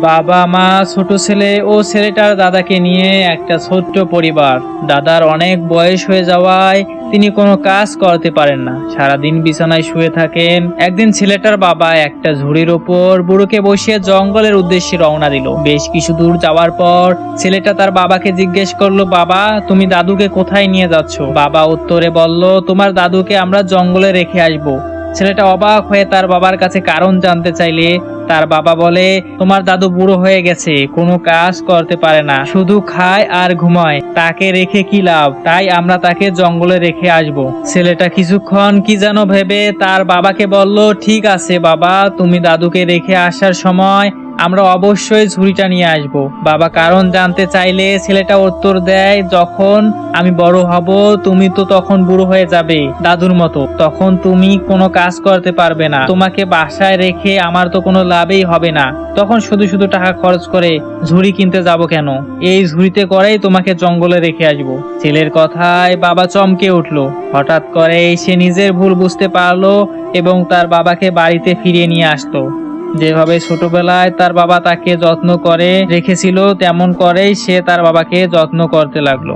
বাবা, মা, ছোট ছেলে ও ছেলেটার দাদাকে নিয়ে একটা ছোট্ট পরিবার। দাদার অনেক বয়স হয়ে যাওয়ায় তিনি কোনো কাজ করতে পারেন না। সারাদিন বিছানায় শুয়ে থাকেন। একদিন ছেলেটার বাবা একটা ঝুড়ির ওপর বুড়োকে বসিয়ে জঙ্গলের উদ্দেশ্যে রওনা দিল। বেশ কিছু দূর যাওয়ার পর ছেলেটা তার বাবাকে জিজ্ঞেস করল, বাবা, তুমি দাদুকে কোথায় নিয়ে যাচ্ছ? বাবা উত্তরে বলল, তোমার দাদুকে আমরা জঙ্গলে রেখে আসব। ছেলেটা অবাক হয়ে তার বাবার কাছে কারণ জানতে চাইলে তার বাবা বলে, তোমার দাদু বুড়ো হয়ে গেছে, কোনো কাজ করতে পারে না, শুধু খায় আর ঘুমায়, তাকে রেখে কি লাভ? তাই আমরা তাকে জঙ্গলে রেখে আসব। ছেলেটা কিছুক্ষণ কি যেন ভেবে তার বাবাকে বলল, ঠিক আছে বাবা, তুমি দাদুকে রেখে আসার সময় আমরা অবশ্যই ঝুড়িটা নিয়ে আসব। বাবা কারণ জানতে চাইলে ছেলেটা উত্তর দেয়, যখন আমি বড় হব, তুমি তো তখন বুড়ো হয়ে যাবে দাদুর মতো। তখন তুমি কোনো কাজ করতে পারবে না। তোমাকে বাসায় রেখে আমার তো কোনো লাভই হবে না। তখন শুধু শুধু টাকা খরচ করে ঝুড়ি কিনতে যাব কেন? এই ঝুড়িতে করেই তোমাকে জঙ্গলে রেখে আসব। ছেলের কথায় বাবা চমকে উঠল। হঠাৎ করে সে নিজের ভুল বুঝতে পারল এবং তার বাবাকে বাড়িতে ফিরিয়ে নিয়ে আসতো যেভাবে ছোটবেলায় তার বাবা তাকে যত্ন করে রেখেছিল, তেমন করেই সে তার বাবাকে যত্ন করতে লাগল।